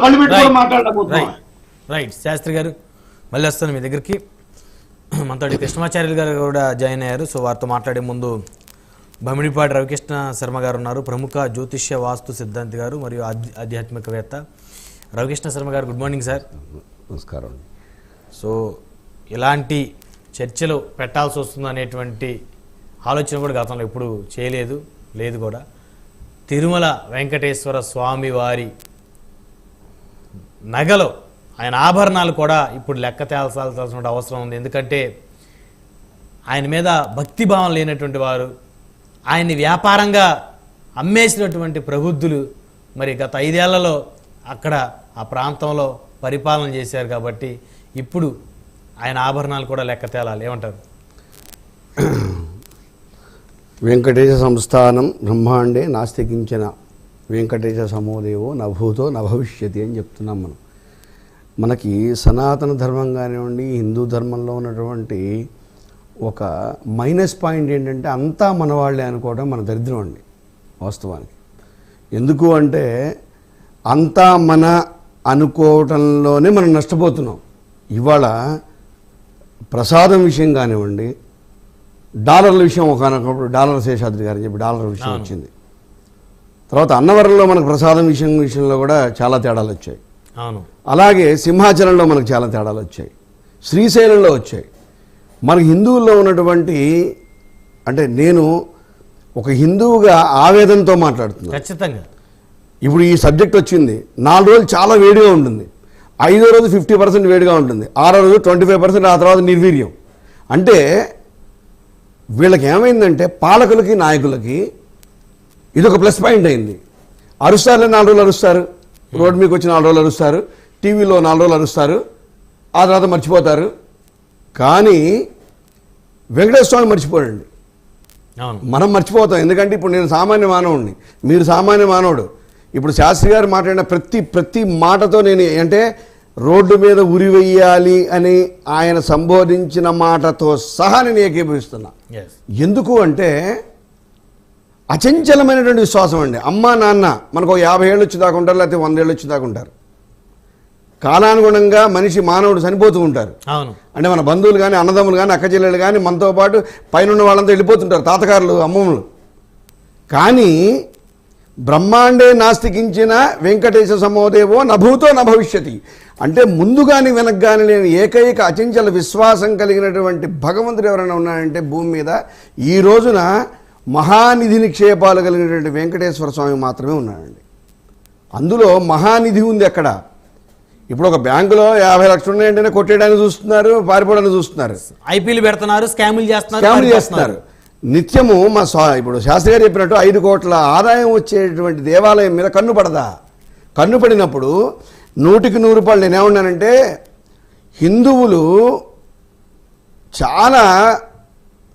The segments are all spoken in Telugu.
కళ్ళు పెట్టుకొని రైట్ శాస్త్రి గారు మళ్ళీ వస్తాను మీ దగ్గరికి. మనతో కృష్ణమాచార్యులు గారు కూడా జాయిన్ అయ్యారు. సో వారితో మాట్లాడే ముందు బమిడిపాటి రవికృష్ణ శర్మ గారు ఉన్నారు. ప్రముఖ జ్యోతిష్య వాస్తు సిద్ధాంతి గారు మరియు ఆధ్య- ఆధ్యాత్మికవేత్త రవికృష్ణ శర్మ గారు గుడ్ మార్నింగ్ సార్. నమస్కారం. సో ఇలాంటి చర్చలు పెట్టాల్సి వస్తుంది అనేటువంటి ఆలోచన కూడా గతంలో ఎప్పుడు చేయలేదు లేదు కూడా. తిరుమల వెంకటేశ్వర స్వామి వారి నగలో. ఆయన ఆభరణాలు కూడా ఇప్పుడు లెక్క తేల్చాల్సిన అవసరం ఉంది. ఎందుకంటే ఆయన మీద భక్తిభావం లేనటువంటి వారు ఆయన్ని వ్యాపారంగా అమ్మేసినటువంటి ప్రబుద్ధులు మరి గత ఐదేళ్ళలో అక్కడ ఆ ప్రాంతంలో పరిపాలన చేశారు కాబట్టి ఇప్పుడు ఆయన ఆభరణాలు కూడా లెక్క తేలాలి. ఏమంటారు? వెంకటేశ సంస్థానం బ్రహ్మాండే నాస్తికించిన వెంకటేశ సమోదేవో నభూతో నభవిష్యతి అని చెప్తున్నాం మనం. మనకి సనాతన ధర్మం కానివ్వండి హిందూ ధర్మంలో ఉన్నటువంటి ఒక మైనస్ పాయింట్ ఏంటంటే అంతా మన వాళ్ళే అనుకోవడం మన దరిద్రం అండి వాస్తవానికి. ఎందుకు అంటే అంతా మన అనుకోవటంలోనే మనం నష్టపోతున్నాం. ఇవాళ ప్రసాదం విషయం కానివ్వండి డాలర్ల విషయం ఒకనొకప్పుడు డాలర్ శేషాద్రి గారు చెప్పి డాలర్ విషయం. వచ్చింది. తర్వాత అన్నవరంలో మనకు ప్రసాదం విషయం విషయంలో కూడా చాలా తేడాలు వచ్చాయి. అవును. అలాగే సింహాచలంలో మనకు చాలా తేడాలు వచ్చాయి. శ్రీశైలంలో వచ్చాయి. మనకి హిందువుల్లో ఉన్నటువంటి అంటే నేను ఒక హిందువుగా ఆవేదనతో మాట్లాడుతున్నాను. ఖచ్చితంగా. ఇప్పుడు ఈ సబ్జెక్ట్ వచ్చింది. నాలుగు రోజులు చాలా వేడిగా ఉంటుంది. ఐదో రోజు ఫిఫ్టీ పర్సెంట్ వేడిగా ఉంటుంది. ఆరో రోజు ట్వంటీ ఫైవ్ పర్సెంట్ ఆ తర్వాత నిర్వీర్యం. అంటే వీళ్ళకి ఏమైందంటే పాలకులకి నాయకులకి ఇది ఒక ప్లస్ పాయింట్ అయింది. అరుస్తారులే నాలుగు రోజులు అరుస్తారు. రోడ్డు మీకు వచ్చి నాలుగు రోజులు అరుస్తారు. టీవీలో నాలుగు రోజులు అరుస్తారు. ఆ తర్వాత మర్చిపోతారు. కానీ వెంకటేశ్వర స్వామి మర్చిపోడండి మనం మర్చిపోతాం. ఎందుకంటే ఇప్పుడు నేను సామాన్య మానవుడిని మీరు సామాన్య మానవుడు. ఇప్పుడు శాస్త్రి గారు మాట్లాడిన ప్రతి ప్రతి మాటతో నేను అంటే రోడ్డు మీద ఉరి వెయ్యాలి అని ఆయన సంబోధించిన మాటతో సహా నేను ఏకీభవిస్తున్నా. ఎందుకు అంటే అచంచలమైనటువంటి విశ్వాసం అండి. అమ్మ నాన్న మనకు యాభై ఏళ్ళు వచ్చి దాకా ఉంటారు లేకపోతే వంద ఏళ్ళు వచ్చి దాకా ఉంటారు. కాలానుగుణంగా మనిషి మానవుడు చనిపోతూ ఉంటారు. అవును. అంటే మన బంధువులు కానీ అన్నదమ్ములు కానీ అక్క చెల్లెలు కానీ మనతో పాటు పైన ఉన్న వాళ్ళంతా వెళ్ళిపోతుంటారు తాతగారులు అమ్మమ్మలు. కానీ బ్రహ్మాండే నాస్తికించిన వెంకటేశ సమోదేవో నభూతో నభవిష్యతి. అంటే ముందు కానీ వెనక కానీ లేని ఏకైక అచంచల విశ్వాసం కలిగినటువంటి భగవంతుడు ఎవరైనా ఉన్నారంటే భూమి మీద ఈ రోజున మహానిధి నిక్షేపాలు కలిగినటువంటి వెంకటేశ్వర స్వామి మాత్రమే ఉన్నాడండి. అందులో మహానిధి ఉంది ఎక్కడ ఇప్పుడు ఒక బ్యాంకులో యాభై లక్షలు ఉన్నాయంటేనే కొట్టేయడానికి చూస్తున్నారు పారిపోవడానికి చూస్తున్నారు. ఐపీలు పెడుతున్నారు స్కాములు చేస్తున్నారు స్కామ్లు. చేస్తున్నారు. నిత్యము మా స్వా ఇప్పుడు శాస్త్రి గారు చెప్పినట్టు ఐదు కోట్ల ఆదాయం వచ్చేటువంటి దేవాలయం మీద కన్ను పడదా? కన్ను పడినప్పుడు నూటికి నూరు రూపాయలు నేనేమన్నానంటే హిందువులు చాలా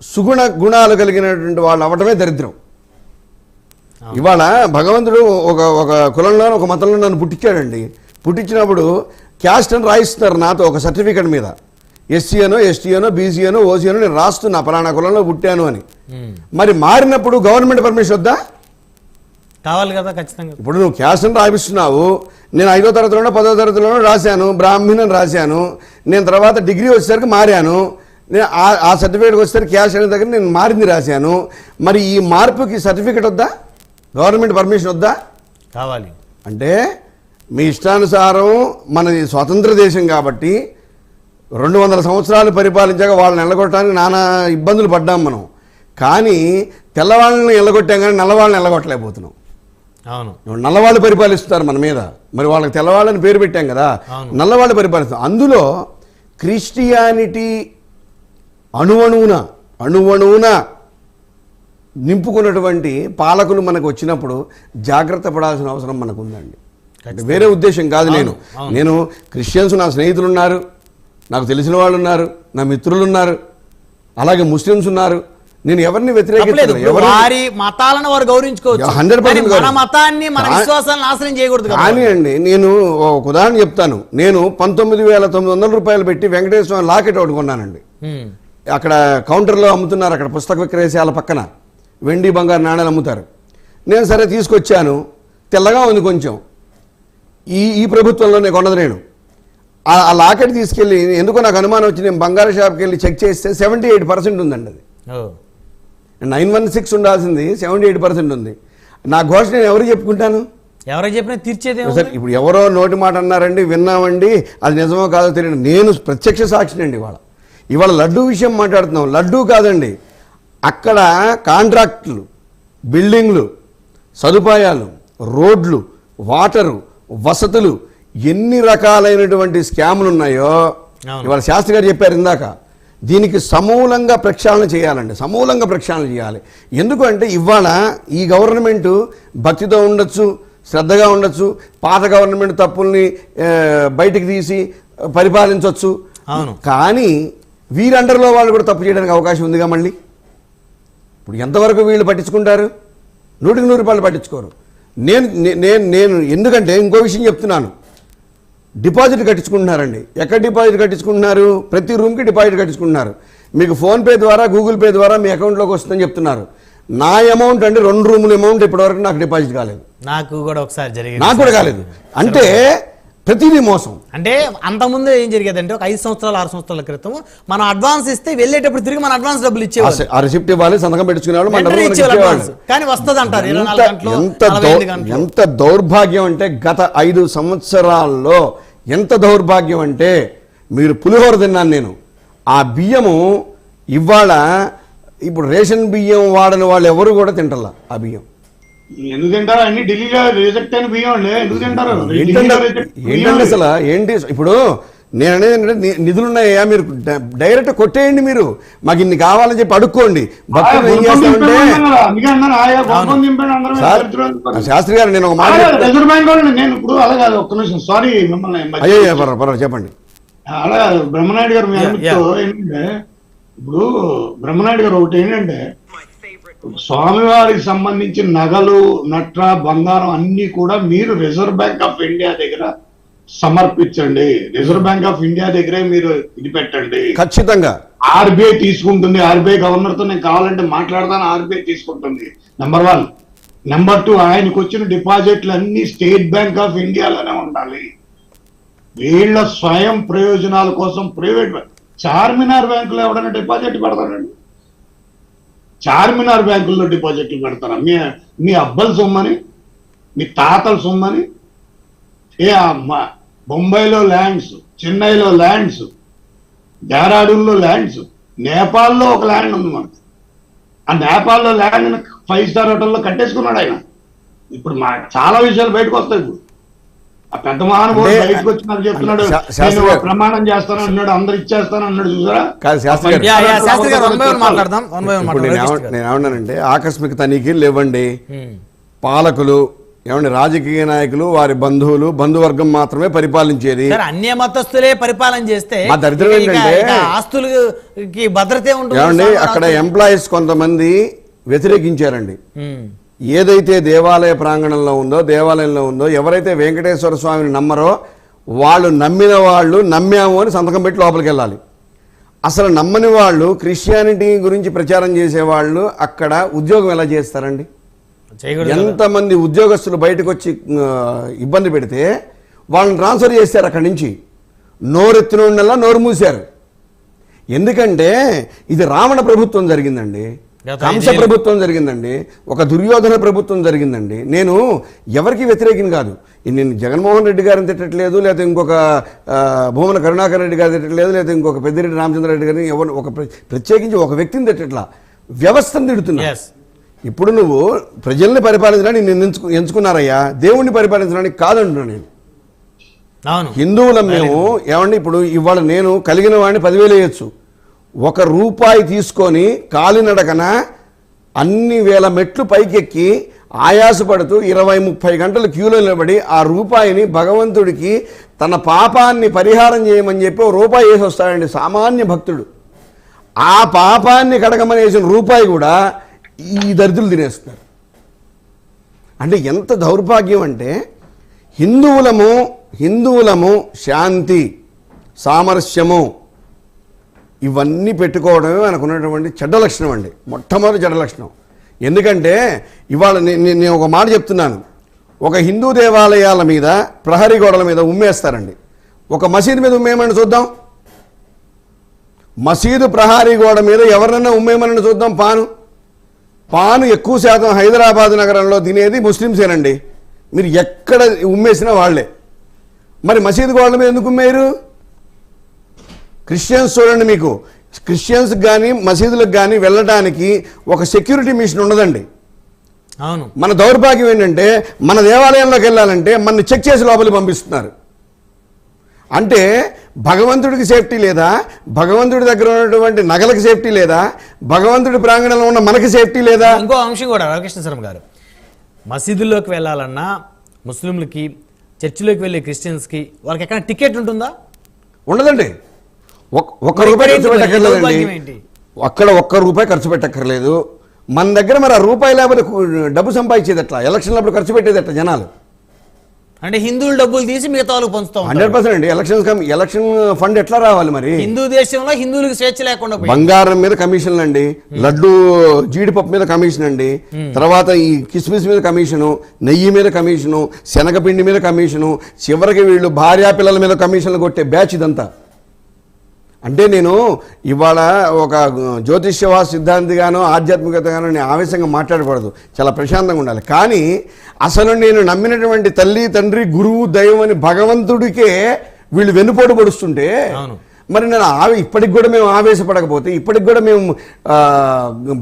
సుగుణ గుణాలు కలిగినటువంటి వాళ్ళు అవ్వటమే దరిద్రం. ఇవాళ భగవంతుడు ఒక ఒక కులంలో ఒక మతంలో నన్ను పుట్టించాడండి. పుట్టించినప్పుడు క్యాస్ట్ అని రాయిస్తున్నారు నాతో ఒక సర్టిఫికెట్ మీద. ఎస్సీ అనో ఎస్టీ అనో బీసీ అనో ఓసీ అనో నేను రాస్తున్నా పలానా కులంలో పుట్టాను అని. మరి మారినప్పుడు గవర్నమెంట్ పర్మిషన్ వద్దా? కావాలి కదా ఖచ్చితంగా. ఇప్పుడు నువ్వు క్యాస్ట్ అని రాయిస్తున్నావు. నేను ఐదో తరగతిలోనో పదో తరగతిలోనో రాశాను బ్రాహ్మణ్ రాశాను. నేను తర్వాత డిగ్రీ వచ్చేసరికి మారాను. నేను ఆ- ఆ సర్టిఫికేట్ వచ్చేసరికి క్యాస్ట్ అనే దగ్గర నేను మారింది రాశాను. మరి ఈ మార్పుకి సర్టిఫికేట్ వద్దా? గవర్నమెంట్ పర్మిషన్ వద్దా? కావాలి. అంటే మీ ఇష్టానుసారం మనది స్వతంత్ర దేశం కాబట్టి రెండు వందల సంవత్సరాలు పరిపాలించాక వాళ్ళని ఎల్లగొట్టడానికి నానా ఇబ్బందులు పడ్డాం మనం. కానీ తెల్లవాళ్ళని ఎల్లగొట్టాం కానీ నల్లవాళ్ళని ఎల్లగొట్టలేకపోతున్నాం. అవును. నల్లవాళ్ళు పరిపాలిస్తున్నారు మన మీద. మరి వాళ్ళకి తెల్లవాళ్ళని పేరు పెట్టాం కదా. నల్లవాళ్ళు పరిపాలిస్తారు అందులో క్రిస్టియానిటీ అణువణువున అణువణువున నింపుకున్నటువంటి పాలకులు మనకు వచ్చినప్పుడు జాగ్రత్త పడాల్సిన అవసరం మనకు ఉందండి వేరే ఉద్దేశం కాదు నేను. నేను క్రిస్టియన్స్ నా స్నేహితులు ఉన్నారు నాకు తెలిసిన వాళ్ళు ఉన్నారు నా మిత్రులు ఉన్నారు అలాగే ముస్లిమ్స్ ఉన్నారు. నేను ఎవరిని వ్యతిరేకించలేదు వారి మతాలను వారు గౌరవించుకోవచ్చు. 100% కానీ మన గౌరవం. మతాన్ని మన నాశనం చేయకూడదు కానీ అండి నేను ఒక ఉదాహరణ చెప్తాను. నేను పంతొమ్మిది వేల తొమ్మిది వందల రూపాయలు పెట్టి వెంకటేశ్వర లాకెట్ ఒకటి కొన్నానండి. అక్కడ కౌంటర్లో అమ్ముతున్నారు అక్కడ పుస్తక విక్రయశాల పక్కన. వెండి బంగారు నాణ్యాలు అమ్ముతారు. నేను సరే తీసుకొచ్చాను. తెల్లగా ఉంది కొంచెం. ఈ ఈ ప్రభుత్వంలోనే కొన్నది నేను. ఆ ఆ లాకెట్ తీసుకెళ్ళి ఎందుకో నాకు అనుమానం వచ్చి నేను బంగారు షాప్కి వెళ్ళి చెక్ చేస్తే సెవెంటీ ఎయిట్ పర్సెంట్ ఉందండి అది. నైన్ వన్ సిక్స్ ఉండాల్సింది సెవెంటీ ఎయిట్ పర్సెంట్ ఉంది. నా ఘోష నేను ఎవరికి చెప్పుకుంటాను? ఎవరికి చెప్పినా తీర్చేది సార్ ఇప్పుడు ఎవరో నోటి మాట అన్నారండి విన్నామండి అది నిజమో కాదో తెలియదు. నేను ప్రత్యక్ష సాక్షినండి ఇవాళ. ఇవాళ లడ్డూ విషయం మాట్లాడుతున్నాం. లడ్డూ కాదండి అక్కడ కాంట్రాక్టులు బిల్డింగ్లు సదుపాయాలు రోడ్లు వాటరు వసతులు ఎన్ని రకాలైనటువంటి స్కాములు ఉన్నాయో. ఇవాళ శాస్త్రి గారు చెప్పారు ఇందాక. దీనికి సమూలంగా ప్రక్షాళన చేయాలండి. సమూలంగా ప్రక్షాళన చేయాలి. ఎందుకంటే ఇవాళ ఈ గవర్నమెంట్ భక్తితో ఉండొచ్చు శ్రద్ధగా ఉండొచ్చు పాత గవర్నమెంట్ తప్పుల్ని బయటికి తీసి పరిపాలించవచ్చు. కానీ వీరి అండర్లో వాళ్ళు కూడా తప్పు చేయడానికి అవకాశం ఉందిగా మళ్ళీ? ఇప్పుడు ఎంతవరకు వీళ్ళు పట్టించుకుంటారు? నూటికి నూరు రూపాయలు పట్టించుకోరు. నేను నేను నేను ఎందుకంటే ఇంకో విషయం చెప్తున్నాను. డిపాజిట్ కట్టించుకుంటున్నారండి. ఎక్కడ డిపాజిట్ కట్టించుకుంటున్నారు? ప్రతి రూమ్కి డిపాజిట్ కట్టించుకుంటున్నారు. మీకు ఫోన్పే ద్వారా గూగుల్ పే ద్వారా మీ అకౌంట్లోకి వస్తుందని చెప్తున్నారు. నా అమౌంట్ అంటే రెండు రూముల అమౌంట్ ఇప్పటివరకు నాకు డిపాజిట్ కాలేదు. నాకు కూడా ఒకసారి జరిగింది. నాకు కూడా కాలేదు. అంటే ప్రతిదీ మోసం. అంటే అంతకుముందు ఏం జరిగేదంటే ఒక ఐదు సంవత్సరాలు ఆరు సంవత్సరాల క్రితం మనం అడ్వాన్స్ ఇస్తే వెళ్ళేటప్పుడు తిరిగి మన అడ్వాన్స్ డబ్బులు ఇచ్చేవాళ్ళు. ఆ రిసిప్ట్ ఇవ్వాలి సంతకం పెట్టుకునేవాళ్ళు మన డబ్బులు ఇచ్చేవాళ్ళు. కానీ వస్తుంది అంటారు ఎంత ఎంత దౌర్భాగ్యం అంటే గత ఐదు సంవత్సరాల్లో ఎంత దౌర్భాగ్యం అంటే మీరు పులిహోర తిన్నాను నేను. ఆ బియ్యము ఇవాళ ఇప్పుడు రేషన్ బియ్యం వాడని వాళ్ళు ఎవరు కూడా తింటల్లా ఆ బియ్యం. ఎందుకు తింటారు అన్ని ఢిల్లీలో రిజెక్ట్ అయిన బియ్యం అండి. ఎందుకు తింటారు ఏంటంటే అసలు ఏంటి ఇప్పుడు నేను అనేది ఏంటంటే నిధులు ఉన్నాయా? మీరు డైరెక్ట్ కొట్టేయండి మీరు. మాకు ఇన్ని కావాలని చెప్పి అడుక్కోండి. భక్తులు ఏం చేస్తామంటే శాస్త్రి గారు నేను ఒక మాట నేను ఇప్పుడు అలా కాదు ఒక్క నిమిషం. సారీ మిమ్మల్ని అయ్యో పర్వాలేదు పర్వాలేదు చెప్పండి. అలా బ్రహ్మనాయుడు గారు మీ ఏంటంటే ఇప్పుడు బ్రహ్మనాయుడు గారు ఒకటి ఏంటంటే స్వామివారికి సంబంధించిన నగలు నట్ర బంగారం అన్ని కూడా మీరు రిజర్వ్ బ్యాంక్ ఆఫ్ ఇండియా దగ్గర సమర్పించండి. రిజర్వ్ బ్యాంక్ ఆఫ్ ఇండియా దగ్గరే మీరు ఇది పెట్టండి. ఖచ్చితంగా. ఆర్బీఐ తీసుకుంటుంది. ఆర్బీఐ గవర్నర్తో నేను కావాలంటే మాట్లాడతాను ఆర్బీఐ తీసుకుంటుంది. నెంబర్ వన్ నెంబర్ టూ ఆయనకు వచ్చిన డిపాజిట్లు అన్ని స్టేట్ బ్యాంక్ ఆఫ్ ఇండియాలోనే ఉండాలి. వీళ్ళ స్వయం ప్రయోజనాల కోసం ప్రైవేట్ బ్యాంక్ చార్మినార్ బ్యాంకులో ఎవడైనా డిపాజిట్ పెడతారండి చార్మినార్ బ్యాంకుల్లో డిపాజిట్లు పెడతారా మీ మీ అబ్బల సొమ్మని? మీ తాతల సొమ్మని? ఏ అమ్మ బొంబాయిలో ల్యాండ్స్ చెన్నైలో ల్యాండ్స్ డెహ్రాడూన్లో ల్యాండ్స్ నేపాల్లో ఒక ల్యాండ్ ఉంది మనకు. ఆ నేపాల్లో ల్యాండ్ ఫైవ్ స్టార్ హోటల్లో కట్టేసుకున్నాడు ఆయన. ఇప్పుడు మా చాలా విషయాలు బయటకు వస్తాయి ఇప్పుడు. పెద్ద మహానుభావుడు అంటే- బయటకు వచ్చి నాకు చెప్తున్నాడు. శా- శాస్త్రి నేను గారు- ప్రమాణం చేస్తాను అన్నాడు అందరు ఇచ్చేస్తాను అన్నాడు చూసారా? కాదు శాస్త్రి గారు. యా, యా, శాస్త్రి గారు వన్ బై వన్ మాట్లాడదాం వన్ బై వన్ ఇప్పుడు నేను మాట్లాడదాం ఏమ- నేను ఏమన్నానంటే ఆకస్మిక తనిఖీలు లేవండి. పాలకులు ఏమండి రాజకీయ నాయకులు వారి బంధువులు బంధువర్గం మాత్రమే పరిపాలించేది. అన్య మతస్థులే పరిపాలన చేస్తే మా దరిద్రం ఏంటంటే- ఆస్తులకి భద్రతే ఉంటుంది ఏమండి అక్కడ. ఎంప్లాయీస్ కొంతమంది వ్యతిరేకించారండి. ఏదైతే దేవాలయ ప్రాంగణంలో ఉందో దేవాలయంలో ఉందో ఎవరైతే వెంకటేశ్వర స్వామిని నమ్మరో వాళ్ళు నమ్మిన వాళ్ళు నమ్మాము అని సంతకం పెట్టి లోపలికి వెళ్ళాలి. అసలు నమ్మని వాళ్ళు క్రిస్టియానిటీ గురించి ప్రచారం చేసేవాళ్ళు అక్కడ ఉద్యోగం ఎలా చేస్తారండి. ఎంతమంది ఉద్యోగస్తులు బయటకు వచ్చి ఇబ్బంది పెడితే వాళ్ళని ట్రాన్స్ఫర్ చేశారు అక్కడి నుంచి. నోరెత్తిన నోరు మూశారు. ఎందుకంటే ఇది రావణ ప్రభుత్వం జరిగిందండి. కంస. ప్రభుత్వం జరిగిందండి ఒక దుర్యోధన ప్రభుత్వం జరిగిందండి. నేను ఎవరికి వ్యతిరేకం కాదు. నేను జగన్మోహన్ రెడ్డి గారిని తిట్టట్లేదు లేకపోతే ఇంకొక భూమన కరుణాకర్ రెడ్డి గారిని తిట్టట్లేదు లేకపోతే ఇంకొక పెద్దిరెడ్డి రామచంద్ర రెడ్డి గారిని ఎవరు ఒక ప్ర- ప్రత్యేకించి ఒక వ్యక్తిని తిట్టట్లా. వ్యవస్థను తిడుతున్నా. ఇప్పుడు నువ్వు ప్రజల్ని పరిపాలించడానికి నేను ఎంచుకు ఎంచుకున్నారయ్యా. దేవుణ్ణి పరిపాలించడానికి కాదంటున్నా నేను. హిందువులం మేము ఏమండి ఇప్పుడు ఇవాళ నేను కలిగిన వాడిని పదివేలు వేయచ్చు. ఒక రూపాయి తీసుకొని కాలినడకన అన్ని వేల మెట్లు పైకెక్కి ఆయాసపడుతూ ఇరవై ముప్పై గంటలు క్యూలో నిలబడి ఆ రూపాయిని భగవంతుడికి తన పాపాన్ని పరిహారం చేయమని చెప్పి ఓ రూపాయి వేసి వస్తాడండి సామాన్య భక్తుడు. ఆ పాపాన్ని కడగమని వేసిన రూపాయి కూడా ఈ దరిద్రులు తినేస్తున్నారు. అంటే ఎంత దౌర్భాగ్యం అంటే హిందువులము హిందువులము శాంతి సామరస్యము ఇవన్నీ పెట్టుకోవడమే మనకున్నటువంటి చెడ్డ లక్షణం అండి. మొట్టమొదటి చెడ్డ లక్షణం. ఎందుకంటే ఇవాళ నేను ఒక మాట చెప్తున్నాను. ఒక హిందూ దేవాలయాల మీద ప్రహరీ గోడల మీద ఉమ్మేస్తారండి. ఒక మసీదు మీద ఉమ్మేయమని చూద్దాం. మసీదు ప్రహారీ గోడ మీద ఎవరినైనా ఉమ్మేయమని చూద్దాం పాను. పాను ఎక్కువ శాతం హైదరాబాద్ నగరంలో తినేది ముస్లింసేనండి మీరు ఎక్కడ ఉమ్మేసినా వాళ్ళే. మరి మసీదు గోడల మీద ఎందుకు ఉమ్మేయరు? క్రిస్టియన్స్ చూడండి మీకు. క్రిస్టియన్స్ కానీ మసీదులకు కానీ వెళ్ళడానికి ఒక సెక్యూరిటీ మిషన్ ఉండదండి. అవును. మన దౌర్భాగ్యం ఏంటంటే మన దేవాలయంలోకి వెళ్ళాలంటే మనని చెక్ చేసి లోపలికి పంపిస్తున్నారు. అంటే భగవంతుడికి సేఫ్టీ లేదా భగవంతుడి దగ్గర ఉన్నటువంటి నగలకు సేఫ్టీ లేదా భగవంతుడి ప్రాంగణంలో ఉన్న మనకి సేఫ్టీ లేదా? ఇంకో అంశం కూడా రామకృష్ణ శర్మ గారు. మసీదుల్లోకి వెళ్ళాలన్నా ముస్లింలకి చర్చిలోకి వెళ్ళే క్రిస్టియన్స్కి వాళ్ళకి ఎక్కడ టికెట్ ఉంటుందా? ఉండదండి. ఒక్క రూపాయి ఖర్చు పెట్టక్కర్లేదండి? అక్కడ ఒక్క రూపాయి ఖర్చు పెట్టక్కర్లేదు. మన దగ్గర మరి ఆ రూపాయి లేకపోతే డబ్బు సంపాదించేది ఎట్లా ఎలక్షన్లప్పుడు ఖర్చు పెట్టేది ఎట్లా జనాలు? అంటే హిందువులు డబ్బులు తీసి మిగతా వాళ్ళకి పంచుతూ హండ్రెడ్ పర్సెంట్ అండి. ఎలక్షన్ ఎలక్షన్ ఫండ్ ఎట్లా రావాలి మరి? హిందూ దేశంలో హిందువులకు స్వేచ్ఛ లేకుండా బంగారం మీద కమిషన్లు అండి. లడ్డు జీడిపప్పు మీద కమిషన్ అండి. తర్వాత ఈ కిస్మిస్ మీద కమిషను నెయ్యి మీద కమిషను శనగపిండి మీద కమిషను చివరికి వీళ్ళు భార్యా పిల్లల మీద కమిషన్లు కొట్టే బ్యాచ్ ఇదంతా. అంటే నేను ఇవాళ ఒక జ్యోతిష్యవా సిద్ధాంతిగానో ఆధ్యాత్మికతగానో నేను ఆవేశంగా మాట్లాడకూడదు. చాలా ప్రశాంతంగా ఉండాలి. కానీ అసలు నేను నమ్మినటువంటి తల్లి తండ్రి గురువు దైవం అని భగవంతుడికే వీళ్ళు వెన్నుపోటు పడుస్తుంటే అవును. మరి నేను ఆవే ఇప్పటికి కూడా మేము ఆవేశపడకపోతే ఇప్పటికి కూడా మేము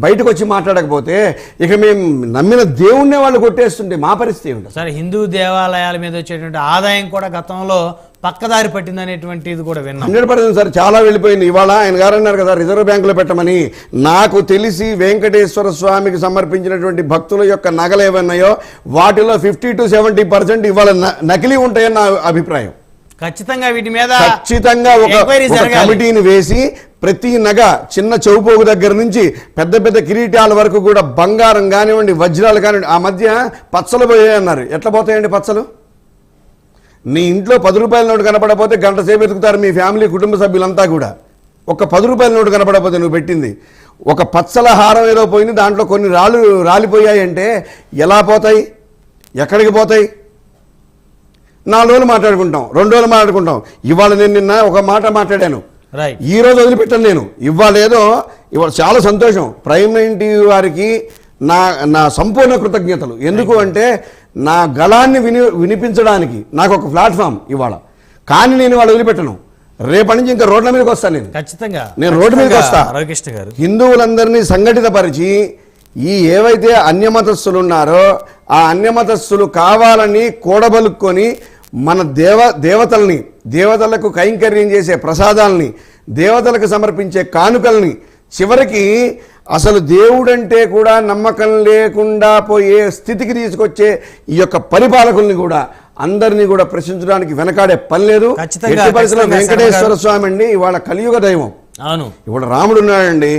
బయటకు వచ్చి మాట్లాడకపోతే ఇక మేము నమ్మిన దేవుణ్ణే వాళ్ళు కొట్టేస్తుంటే మా పరిస్థితి ఏమిటి? సరే హిందూ దేవాలయాల మీద వచ్చేటువంటి ఆదాయం కూడా గతంలో పక్కదారి పట్టిందనేటువంటిది కూడా విన్నాం. హండ్రెడ్ పర్సెంట్ సార్ చాలా వెళ్ళిపోయింది. ఇవాళ ఆయన గారు అన్నారు కదా రిజర్వ్ బ్యాంకులో పెట్టమని. నాకు తెలిసి వెంకటేశ్వర స్వామికి సమర్పించినటువంటి భక్తుల యొక్క నగలు ఏమన్నాయో వాటిలో ఫిఫ్టీ టు సెవెంటీ పర్సెంట్ ఇవాళ నకిలీ ఉంటాయని నా అభిప్రాయం. ఖచ్చితంగా వీటి మీద ఖచ్చితంగా ఒక కమిటీని వేసి ప్రతి నగ చిన్న చౌపోగు దగ్గర నుంచి పెద్ద పెద్ద కిరీటాల వరకు కూడా బంగారం కానివ్వండి వజ్రాలు కానివ్వండి ఆ మధ్య పచ్చలు పోయాయి అన్నారు ఎట్లా పోతాయండి పచ్చలు? నీ ఇంట్లో పది రూపాయల నోటు కనపడకపోతే గంట సేపు వెతుకుతారు మీ ఫ్యామిలీ కుటుంబ సభ్యులంతా కూడా. ఒక పది రూపాయల నోటు కనపడకపోతే నువ్వు పెట్టింది. ఒక పచ్చల హారం ఏదో పోయింది దాంట్లో కొన్ని రాళ్ళు రాలిపోయాయి అంటే ఎలా పోతాయి? ఎక్కడికి పోతాయి? నాలుగు రోజులు మాట్లాడుకుంటాం రెండు రోజులు మాట్లాడుకుంటాం. ఇవాళ నేను నిన్న ఒక మాట మాట్లాడాను. ఈ రోజు వదిలిపెట్టాను నేను. ఇవాళ ఏదో ఇవాళ చాలా సంతోషం. ప్రైమ్ టీవీ వారికి నా నా సంపూర్ణ కృతజ్ఞతలు. ఎందుకు అంటే నా గళాన్ని విని వినిపించడానికి నాకు ఒక ప్లాట్ఫామ్ ఇవాళ. కానీ నేను ఇవాళ వదిలిపెట్టను. రేపటి నుంచి ఇంకా రోడ్ల మీదకి వస్తాను నేను. ఖచ్చితంగా. నేను రోడ్డు మీదకి వస్తా. గారు. హిందువులందరినీ సంఘటితపరిచి ఈ ఏవైతే అన్యమతస్థులు ఉన్నారో ఆ అన్యమతస్థులు కావాలని కూడబలుక్కొని మన దేవ దేవతల్ని దేవతలకు కైంకర్యం చేసే ప్రసాదాలని దేవతలకు సమర్పించే కానుకల్ని చివరికి అసలు దేవుడంటే కూడా నమ్మకం లేకుండా పోయే స్థితికి తీసుకొచ్చే ఈ యొక్క పరిపాలకుల్ని కూడా అందరినీ కూడా ప్రశ్నించడానికి వెనకాడే పని లేదు. వెంకటేశ్వర స్వామి అండి ఇవాళ కలియుగ దైవం. అవును. ఇప్పుడు రాముడు ఉన్నాడండి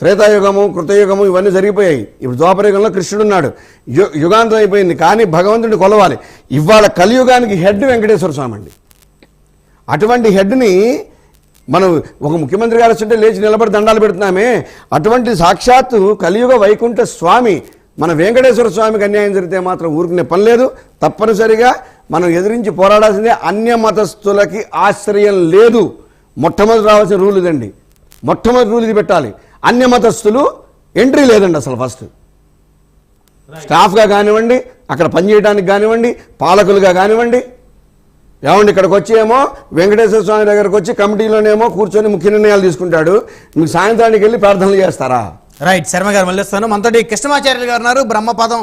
త్రేతాయుగము కృతయుగము ఇవన్నీ జరిగిపోయాయి. ఇప్పుడు ద్వాపరయుగంలో కృష్ణుడు ఉన్నాడు. యు యుగాంతం అయిపోయింది కానీ భగవంతుడిని కొలవాలి. ఇవాళ కలియుగానికి హెడ్ వెంకటేశ్వర స్వామి అండి అటువంటి హెడ్ని మనం ఒక ముఖ్యమంత్రి గారు వస్తుంటే లేచి నిలబడి దండాలు పెడుతున్నామే. అటువంటి సాక్షాత్తు కలియుగ వైకుంఠ స్వామి మన వెంకటేశ్వర స్వామికి అన్యాయం జరిగితే మాత్రం ఊరుకునే పని లేదు. తప్పనిసరిగా మనం ఎదిరించి పోరాడాల్సిందే అన్య మతస్థులకి ఆశ్రయం లేదు. మొట్టమొదటి రావాల్సిన రూల్ ఇదండి. మొట్టమొదటి రూల్ ఇది పెట్టాలి. అన్య మతస్థులు ఎంట్రీ లేదండి అసలు ఫస్ట్ స్టాఫ్గా కానివ్వండి అక్కడ పనిచేయడానికి కానివ్వండి పాలకులుగా కానివ్వండి ఏమండి ఇక్కడికి వచ్చి ఏమో వెంకటేశ్వర స్వామి దగ్గరకు వచ్చి కమిటీలోనేమో కూర్చొని ముఖ్య నిర్ణయాలు తీసుకుంటాడు. మీకు సాయంత్రానికి వెళ్ళి ప్రార్థనలు చేస్తారా? రైట్ శర్మ గారు మళ్ళీ వస్తాను మనతోటి కృష్ణమాచార్యులు గారు ఉన్నారు. బ్రహ్మపదం